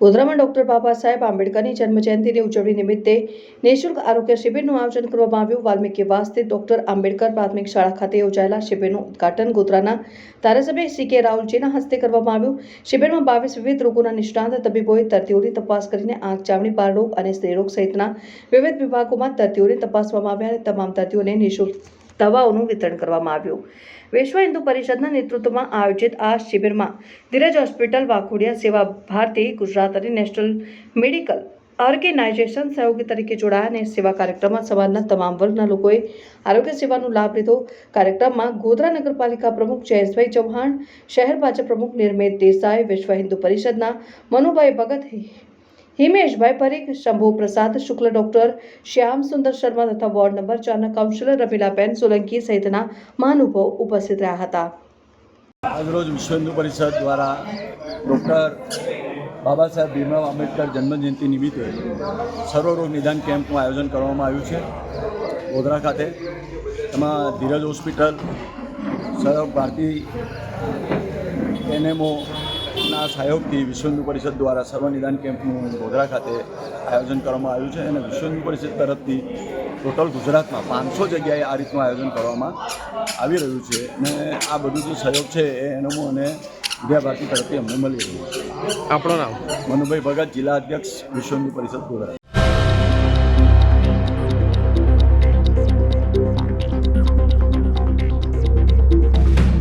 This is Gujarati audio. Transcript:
ગોધરામાં ડોક્ટર બાબા સાહેબ આંબેડકરની જન્મજયંતિની ઉજવણી નિમિત્તે નિઃશુલ્ક આરોગ્ય શિબિરનું આયોજન કરવામાં આવ્યું. વાલ્મીકી વાસ્તે ડોક્ટર આંબેડકર પ્રાથમિક શાળા ખાતે યોજાયેલા શિબિરનું ઉદઘાટન ગોધરાના ધારાસભ્ય સી કે રાહુલજીના હસ્તે કરવામાં આવ્યું. શિબિરમાં બાવીસ વિવિધ રોગોના નિષ્ણાંત તબીબોએ દર્દીઓની તપાસ કરીને આંખ ચામડી બાળરોગ અને સ્ત્રીરોગ સહિતના વિવિધ વિભાગોમાં દર્દીઓને તપાસવામાં આવ્યા અને તમામ દર્દીઓને નિઃશુલ્ક દવાઓનું વિતરણ કરવામાં આવ્યું. વિશ્વ હિન્દુ પરિષદના નેતૃત્વમાં આયોજિત આ શિબિરમાં ધીરજ હોસ્પિટલ, વાઘોડિયા, સેવા ભારતી, ગુજરાત અને નેશનલ મેડિકલ ઓર્ગેનાઇઝેશન સહયોગી તરીકે જોડાયા અને સેવા કાર્યક્રમમાં સમાજના તમામ વર્ગના લોકોએ આરોગ્ય સેવાનો લાભ લીધો. કાર્યક્રમમાં ગોધરા નગરપાલિકા પ્રમુખ જયેશભાઈ ચૌહાણ, શહેર ભાજપ પ્રમુખ નિર્મિત દેસાઈ, વિશ્વ હિન્દુ પરિષદના મનુભાઈ ભગત હિમેશભાઈ પરીખ, શંભુ પ્રસાદ, શુક્લ ડોક્ટર, શ્યામ સુંદર શર્મા તથા વોર્ડ નંબર ચારના કાઉન્સિલર રમીલાબેન સોલંકી સહિતના મહાનુભાવો ઉપસ્થિત રહ્યા હતા. આજરોજ વિશ્વ હિન્દુ પરિષદ દ્વારા ડૉક્ટર બાબા સાહેબ ભીમરાવ આંબેડકર જન્મજયંતિ નિમિત્તે સર્વરોગ નિદાન કેમ્પનું આયોજન કરવામાં આવ્યું છે. ગોધરા ખાતે એમાં ધીરજ હોસ્પિટલ સર્વ ભારતી એનએમઓના સહયોગથી વિશ્વ હિન્દુ પરિષદ દ્વારા સર્વનિદાન કેમ્પનું ગોધરા ખાતે આયોજન કરવામાં આવ્યું છે અને વિશ્વ હિન્દુ પરિષદ તરફથી ટોટલ ગુજરાતમાં પાંચસો જગ્યાએ આ રીતનું આયોજન કરવામાં આવી રહ્યું છે અને આ બધું જે સહયોગ છે એ હું અને વિદ્યા ભારતી તરફથી અમને મળી રહ્યું છે. આપણું નામ? મનુભાઈ ભગત જિલ્લા અધ્યક્ષ વિશ્વ હિન્દુ પરિષદ ગોધરા.